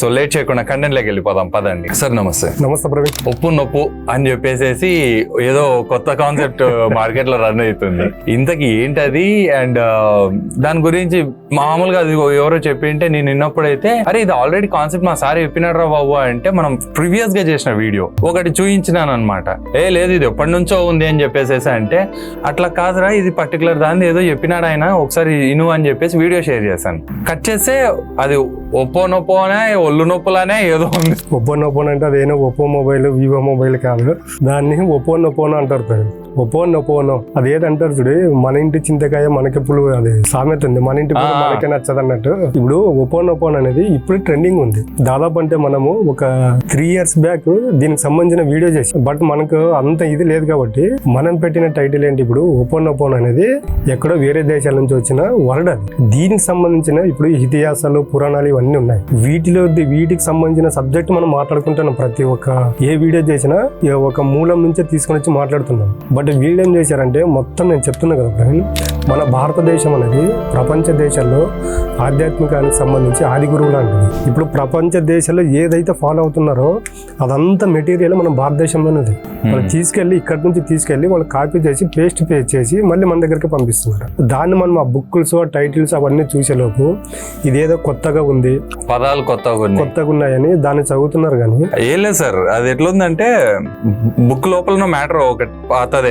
So late చేయకుండా కంటెంట్లోకి వెళ్ళిపోదాం పదండి. సార్ నమస్తే. నమస్తే ప్రవీణ్. ఉప్పు నొప్పు అని చెప్పేసేసి ఏదో కొత్త కాన్సెప్ట్ మార్కెట్లో రన్ అవుతుంది. ఇంతకి ఏంటది? అండ్ దాని గురించి మామూలుగా అది ఎవరో చెప్పింటే నేను విన్నప్పుడైతే అరే ఇది ఆల్రెడీ కాన్సెప్ట్ మా సార్ చెప్పినాడు రా బాబు అంటే మనం ప్రీవియస్గా చేసిన వీడియో ఒకటి చూపించినాను అనమాట ఏ లేదు ఇది ఎప్పటి నుంచో ఉంది అని చెప్పేసేసి అంటే అట్లా కాదురా ఇది పర్టికులర్ దాన్ని ఏదో చెప్పినాడు ఆయన ఒకసారి ఇను అని చెప్పేసి వీడియో షేర్ చేశాను. కట్ చేస్తే అది ఒప్పో నొప్పోనే ఒళ్ళు నొప్పులనే ఏదో ఉంది. ఒప్పో నొప్పోన్ అంటే అదేనో ఒప్పో మొబైల్ వివో మొబైల్ కాదు. దాన్ని ఒప్పో నొప్పోనో అంటారు పేరు. ఒప్పో నొప్పోనో అది ఏదంటారు చూడు మన ఇంటి చింతకాయ మనకెప్పుడు అది సామెత ఉంది. మన ఇంటి పూలు. మనకే నచ్చదు అన్నట్టు. ఇప్పుడు ఒప్పో నొప్పోన్ అనేది ఇప్పుడు ట్రెండింగ్ ఉంది. దాదాపు అంటే మనము ఒక త్రీ ఇయర్స్ బ్యాక్ దీనికి సంబంధించిన వీడియో చేసాం బట్ మనకు అంత ఇది లేదు కాబట్టి మనం పెట్టిన టైటిల్ ఏంటి ఇప్పుడు? ఒప్పో నొప్పోన్ అనేది ఎక్కడో వేరే దేశాల నుంచి వచ్చిన వర్డ్ అది. దీనికి సంబంధించిన ఇప్పుడు ఇతిహాసాలు పురాణాలు ఇవన్నీ ఉన్నాయి. వీటిలో వీటికి సంబంధించిన సబ్జెక్ట్ మనం మాట్లాడుకుంటున్నాం. ప్రతి ఒక్క ఏ వీడియో చేసినా ఒక మూలం నుంచే తీసుకొని వచ్చి మాట్లాడుతున్నాం. బట్ వీళ్ళు ఏం చేశారంటే మొత్తం నేను చెప్తున్నా కదా ప్రవీణ్ మన భారతదేశం అనేది ప్రపంచ దేశాల్లో ఆధ్యాత్మికానికి సంబంధించి ఆది గురువు లాంటిది ఇప్పుడు ప్రపంచ దేశాల్లో ఏదైతే ఫాలో అవుతున్నారో అదంతా మెటీరియల్ మన భారతదేశంలోనే ఉంది. వాళ్ళు తీసుకెళ్ళి ఇక్కడి నుంచి తీసుకెళ్ళి వాళ్ళు కాపీ చేసి పేస్ట్ పే చేసి మళ్ళీ మన దగ్గరికి పంపిస్తున్నారు. దాన్ని మనం ఆ బుక్స్ టైటిల్స్ అవన్నీ చూసేలోపు ఇదేదో కొత్తగా ఉంది. పదాలు కొత్తగా కొత్తగా ఉన్నాయని దాన్ని చదువుతున్నారు కానీ ఏం లేదు సార్. అది ఎట్లుందంటే బుక్ లోపల మ్యాటర్ ఒకటి పాతదే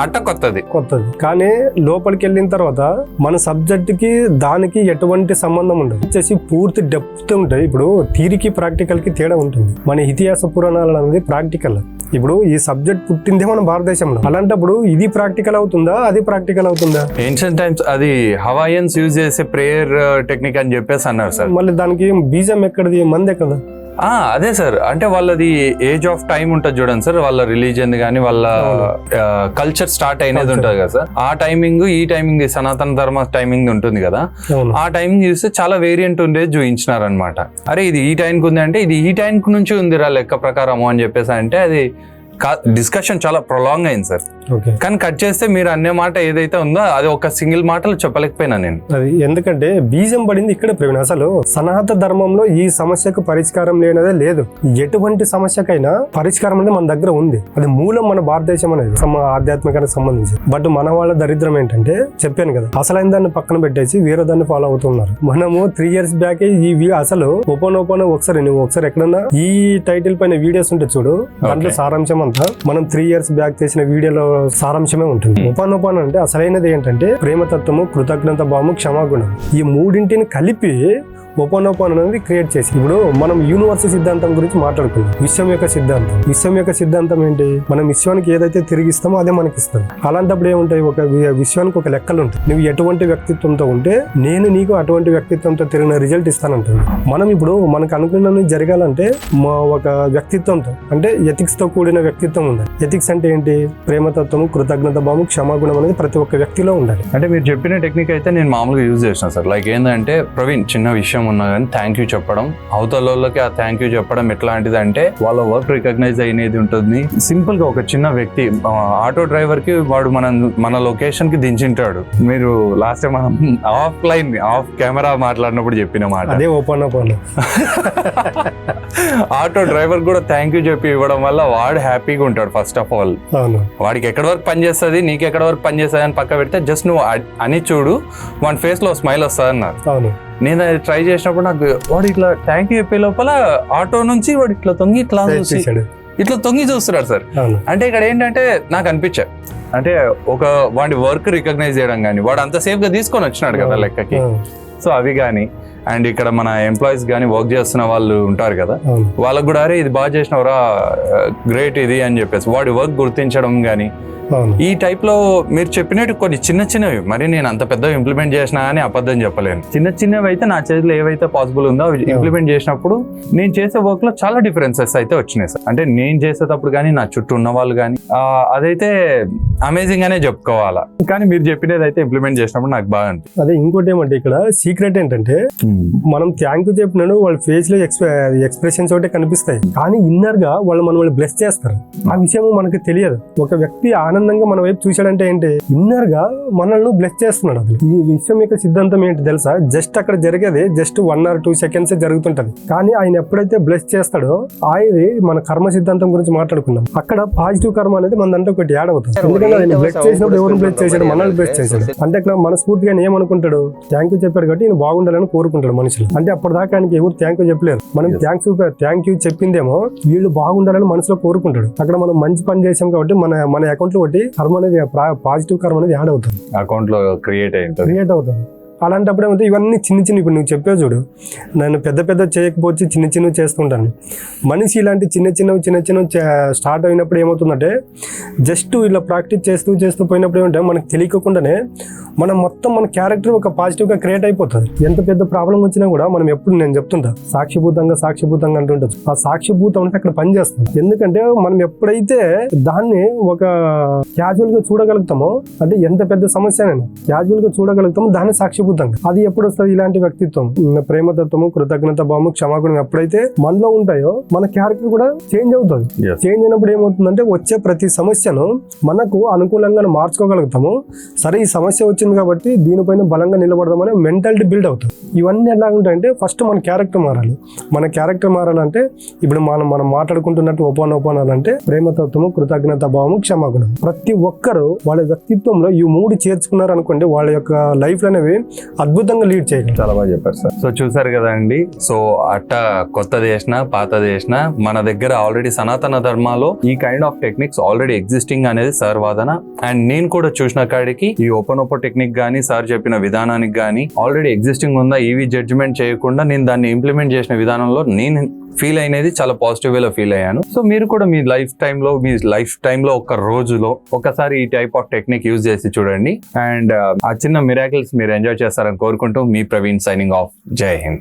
అట్ట కొత్తది. కొత్తది. కానీ లోపలికి వెళ్ళిన తర్వాత మన సబ్జెక్ట్కి దానికి ఎటువంటి సంబంధం ఉండదు. వచ్చేసి పూర్తి డెప్త్ ఉంటాయి ఇప్పుడు థీరికి ప్రాక్టికల్కి తేడా ఉంటుంది. మన ఇతిహాస పురాణాలు అనేది ప్రాక్టికల్. ఇప్పుడు ఈ సబ్జెక్ట్ పుట్టిందే మన భారతదేశంలో. అలాంటప్పుడు ఇది ప్రాక్టికల్ అవుతుందా? అది ప్రాక్టికల్ అవుతుందా? ఏన్షియన్ టైమ్స్ అది హవాయన్స్ యూజ్ చేసే ప్రేయర్ టెక్నిక్ అని చెప్పేసి అన్నారు సార్. మళ్ళీ దానికి బీజం ఎక్కడిది? మంది ఎక్కడ అదే సార్. అంటే వాళ్ళది ఏజ్ ఆఫ్ టైం ఉంటుంది చూడండి సార్. వాళ్ళ రిలీజియన్ కానీ వాళ్ళ కల్చర్ స్టార్ట్ అయినది. ఉంటుంది కదా సార్. ఆ టైమింగ్ ఈ టైమింగ్ సనాతన ధర్మ టైమింగ్ ఉంటుంది కదా. ఆ టైమింగ్ చూస్తే చాలా వేరియంట్ ఉండేది చూపించినారు అనమాట అరే ఇది ఈ టైంకి ఉంది అంటే ఇది ఈ టైంకి నుంచి ఉందిరా లెక్క ప్రకారము అని చెప్పేసి అంటే అది డిస్కషన్ చాలా ప్రొలాంగ్ అయింది సార్. కానీ కట్ చేస్తే మీరు అనే మాట ఏదైతే ఉందో అది ఒక సింగిల్ మాటలు చెప్పలేకపోయినా నేను. అది ఎందుకంటే బీజం పడింది ఇక్కడ ప్రవీణ్ అసలు సనాతన ధర్మంలో ఈ సమస్యకు పరిష్కారం లేనిదే లేదు. ఎటువంటి సమస్యకైనా పరిష్కారం అనేది మన దగ్గర ఉంది. అది మూలం మన భారతదేశం అనేది ఆధ్యాత్మికానికి సంబంధించి. బట్ మన వాళ్ళ దరిద్రం ఏంటంటే చెప్పాను కదా అసలైన దాన్ని పక్కన పెట్టేసి వేరే దాన్ని ఫాలో అవుతున్నారు. మనము త్రీ ఇయర్స్ బ్యాక్ ఈ అసలు ఓపెన్ ఓపెన్ ఒకసారి నువ్వు ఒకసారి ఎక్కడన్నా ఈ టైటిల్ పైన వీడియోస్ ఉంటే చూడు దాంట్లో. సారాంశం అంతా మనం త్రీ ఇయర్స్ బ్యాక్ చేసిన వీడియోలో సారాంశమే ఉంటుంది. ఉపాన్ ఉపాన్ అంటే అసలైనది ఏంటంటే ప్రేమతత్వము కృతజ్ఞత భావము క్షమాగుణం ఈ మూడింటిని కలిపి ఉపనోపన్ అనేది క్రియేట్ చేసి ఇప్పుడు మనం యూనివర్స్ సిద్ధాంతం గురించి మాట్లాడుకున్నాం విశ్వం యొక్క సిద్ధాంతం. విశ్వం యొక్క సిద్ధాంతం ఏంటి? మనం విశ్వానికి ఏదైతే తిరిగిస్తామో అదే మనకి ఇస్తాం అలాంటప్పుడు ఏముంటాయి? ఒక వి- విశ్వానికి ఒక లెక్కలు ఉంటాయి నువ్వు ఎటువంటి వ్యక్తిత్వంతో ఉంటే నేను నీకు అటువంటి వ్యక్తిత్వంతో తిరిగిన రిజల్ట్ ఇస్తానంటుంది మనం ఇప్పుడు మనకు అనుకున్నది జరగాలంటే మా ఒక వ్యక్తిత్వంతో అంటే ఎథిక్స్తో కూడిన వ్యక్తిత్వం ఉండాలి. ఎథిక్స్ అంటే ఏంటి? ప్రేమతత్వము కృతజ్ఞత భావం క్షమాగుణం అనేది ప్రతి ఒక్క వ్యక్తిలో ఉండాలి. అంటే మీరు చెప్పిన టెక్నిక్ అయితే నేను మామూలుగా యూజ్ చేసిన సార్. లైక్ ఏంటంటే ప్రవీణ్ చిన్న విషయం ఉన్నా కానీ థ్యాంక్ యూ చెప్పడం. అవతల వాళ్ళకి ఆ థ్యాంక్ యూ చెప్పడం ఎట్లాంటిది అంటే వాళ్ళ వర్క్ రికగ్నైజ్ అయినది ఉంటుంది. సింపుల్గా ఒక చిన్న వ్యక్తి ఆటో డ్రైవర్కి వాడు మన మన లొకేషన్కి దించింటాడు. మీరు లాస్ట్ టైం మనం ఆఫ్ లైన్ ఆఫ్ కెమెరా మాట్లాడినప్పుడు చెప్పిన మాట. అదే ఓపెన్ ఓపెన్ ఆటో డ్రైవర్ కూడా థ్యాంక్ యూ చెప్పి ఇవ్వడం వల్ల వాడు హ్యాపీగా ఉంటాడు ఫస్ట్ ఆఫ్ ఆల్ వాడికి ఎక్కడి వరకు పని చేస్తుంది నీకు ఎక్కడి వరకు పని చేస్తుంది అని పక్క పెడితే జస్ట్ నువ్వు అని చూడు వాడి ఫేస్లో స్మైల్ వస్తుంది అన్నారు నేను అది ట్రై చేసినప్పుడు నాకు వాడు ఇట్లా థ్యాంక్ యూ చెప్పే లోపల ఆటో నుంచి వాడు ఇట్లా తొంగి ఇట్లా చూసి ఇట్లా తొంగి చూస్తున్నాడు సార్. అంటే ఇక్కడ ఏంటంటే నాకు అనిపించా. అంటే ఒక వాడి వర్క్ రికగ్నైజ్ చేయడం కానీ వాడు అంత సేఫ్గా తీసుకొని వచ్చినాడు కదా లెక్కకి. సో అవి కానీ అండ్ ఇక్కడ మన ఎంప్లాయీస్ కానీ వర్క్ చేస్తున్న వాళ్ళు ఉంటారు కదా వాళ్ళకు కూడా అరే ఇది బాగా చేసినవరా గ్రేట్ ఇది అని చెప్పేసి వాడి వర్క్ గుర్తించడం కానీ ఈ టైప్లో మీరు చెప్పినట్టు కొన్ని చిన్న చిన్నవి మరి నేను అంత పెద్ద ఇంప్లిమెంట్ చేసినా అని అబద్ధం చెప్పలేను. చిన్న చిన్నవి అయితే నా చేతిలో ఏవైతే పాసిబుల్ ఉందో అవి ఇంప్లిమెంట్ చేసినప్పుడు నేను చేసే వర్క్లో చాలా డిఫరెన్సెస్ అయితే వచ్చినాయి సార్. అంటే నేను చేసేటప్పుడు కానీ నా చుట్టూ ఉన్న వాళ్ళు కానీ అదైతే అమేజింగ్ అనే చెప్పుకోవాలా. కానీ మీరు చెప్పినది అయితే ఇంప్లిమెంట్ చేసినప్పుడు నాకు బాగా అదే ఇంకోటి ఏమంటే ఇక్కడ సీక్రెట్ ఏంటంటే మనం థ్యాంక్ యూ చెప్పినాడు వాళ్ళ ఫేస్లో ఎక్స్ప్రెషన్స్ ఒకటే కనిపిస్తాయి. కానీ ఇన్నర్గా వాళ్ళు మనల్ని బ్లెస్ చేస్తారు. ఆ విషయం మనకి తెలియదు. ఒక వ్యక్తి ఆనందంగా మన వైపు చూశాడంటే ఏంటి? ఇన్నర్గా మనల్ని బ్లెస్ చేస్తున్నాడు అసలు. ఈ విషయం యొక్క సిద్ధాంతం ఏంటి తెలుసా? జస్ట్ అక్కడ జరిగేది just one or two seconds జరుగుతుంటది. కానీ ఆయన ఎప్పుడైతే బ్లెస్ చేస్తాడో ఆయనది మన కర్మ సిద్ధాంతం గురించి మాట్లాడుకున్నాం. అక్కడ పాజిటివ్ కర్మ అనేది మన దాంట్లో ఒకటి యాడ్ అవుతుంది. ఎందుకంటే ఆయన బ్లెస్ చేసినప్పుడు ఎవరు బ్లెస్ చేశాడు? మనల్ని బ్లెస్ చేశాడు. అంటే ఇక్కడ మనస్ఫూర్తిగా ఏమనుకుంటాడు? థ్యాంక్ యూ చెప్పాడు కాబట్టి ఈయన బాగుండాలని కోరుకుంటాడు మనుషులు. అంటే అప్పటిదాకా ఆయనకి ఎవరు థ్యాంక్ యూ చెప్పలేరు. మనం థ్యాంక్స్ థ్యాంక్ యూ చెప్పిందేమో వీళ్ళు బాగుండాలని మనసులో కోరుకుంటాడు. అక్కడ మనం మంచి పని చేసాం కాబట్టి మన మన అకౌంట్లో ఒకటి కర్మ అనేది పాజిటివ్ కర్మ అనేది యాడ్ అవుతుంది. అకౌంట్లో క్రియేట్ అయి ఉంటుంది. క్రియేట్ అవుతుంది. అలాంటప్పుడు ఏమంటే ఇవన్నీ చిన్న చిన్న ఇప్పుడు నువ్వు చెప్పావు చూడు. నేను పెద్ద పెద్ద చేయకపోతే చిన్న చిన్నవి చేస్తుంటాను. మనిషి ఇలాంటి చిన్న చిన్నవి చిన్న చిన్నవి స్టార్ట్ అయినప్పుడు ఏమవుతుందంటే జస్ట్ ఇలా ప్రాక్టీస్ చేస్తూ చేస్తూ పోయినప్పుడు ఏమంటే మనకు తెలియకుండానే మనం మొత్తం మన క్యారెక్టర్ ఒక పాజిటివ్గా క్రియేట్ అయిపోతుంది. ఎంత పెద్ద ప్రాబ్లం వచ్చినా కూడా మనం ఎప్పుడు నేను చెప్తుంటా సాక్షిభూతంగా సాక్షిభూతంగా అంటుంటుంది ఆ సాక్షిభూతం అంటే అక్కడ పనిచేస్తుంది ఎందుకంటే మనం ఎప్పుడైతే దాన్ని ఒక క్యాజువల్గా చూడగలుగుతామో అంటే ఎంత పెద్ద సమస్యనైనా క్యాజువల్గా చూడగలుగుతామో దాన్ని సాక్షిభూతంగా అది ఎప్పుడు వస్తుంది ఇలాంటి వ్యక్తిత్వం. ప్రేమతత్వము కృతజ్ఞత భావము క్షమాగుణం ఎప్పుడైతే మనలో ఉంటాయో మన క్యారెక్టర్ కూడా చేంజ్ అవుతుంది. చేంజ్ అయినప్పుడు ఏమవుతుందంటే వచ్చే ప్రతి సమస్యను మనకు అనుకూలంగా మార్చుకోగలుగుతాము. సరే ఈ సమస్య వచ్చింది కాబట్టి దీనిపైన బలంగా నిలబడదామని మెంటాలిటీ బిల్డ్ అవుతుంది. ఇవన్నీ ఎలా ఉంటాయంటే ఫస్ట్ మన క్యారెక్టర్ మారాలి. మన క్యారెక్టర్ మారాలంటే ఇప్పుడు మనం మనం మాట్లాడుకుంటున్నట్టు ఒపాన ఒపానాలంటే ప్రేమతత్వము కృతజ్ఞత భావము క్షమాగుణం. ప్రతి ఒక్కరు వాళ్ళ వ్యక్తిత్వంలో ఈ మూడు చేర్చుకున్నారు అనుకోండి వాళ్ళ యొక్క లైఫ్ అనేవి అద్భుతంగా లీడ్ చేయగలరు చాలా బాగా చెప్పారు సార్. సో చూసారు కదండి సో అట్ట కొత్తది చేసిన పాతది చేసిన మన దగ్గర ఆల్రెడీ సనాతన ధర్మాలో ఈ kind of techniques already existing అనేది సార్ వాదన. అండ్ నేను కూడా చూసిన కాడికి ఈ ఓపెన్ ఓపో టెక్నిక్ గానీ సార్ చెప్పిన విధానానికి గానీ ఆల్రెడీ ఎగ్జిస్టింగ్ ఉందా ఈవీ జడ్జిమెంట్ చేయకుండా నేను దాన్ని ఇంప్లిమెంట్ చేసిన విధానంలో నేను ఫీల్ అయినది చాలా పాజిటివ్ వేలో ఫీల్ అయ్యాను. సో మీరు కూడా మీ లైఫ్ టైంలో మీ లైఫ్ టైంలో ఒక రోజులో ఒకసారి ఈ టైప్ ఆఫ్ టెక్నిక్ యూజ్ చేసి చూడండి. అండ్ ఆ చిన్న మిరాకిల్స్ మీరు ఎంజాయ్ చేస్తారని కోరుకుంటూ మీ ప్రవీణ్ సైనింగ్ ఆఫ్ జై హింద్.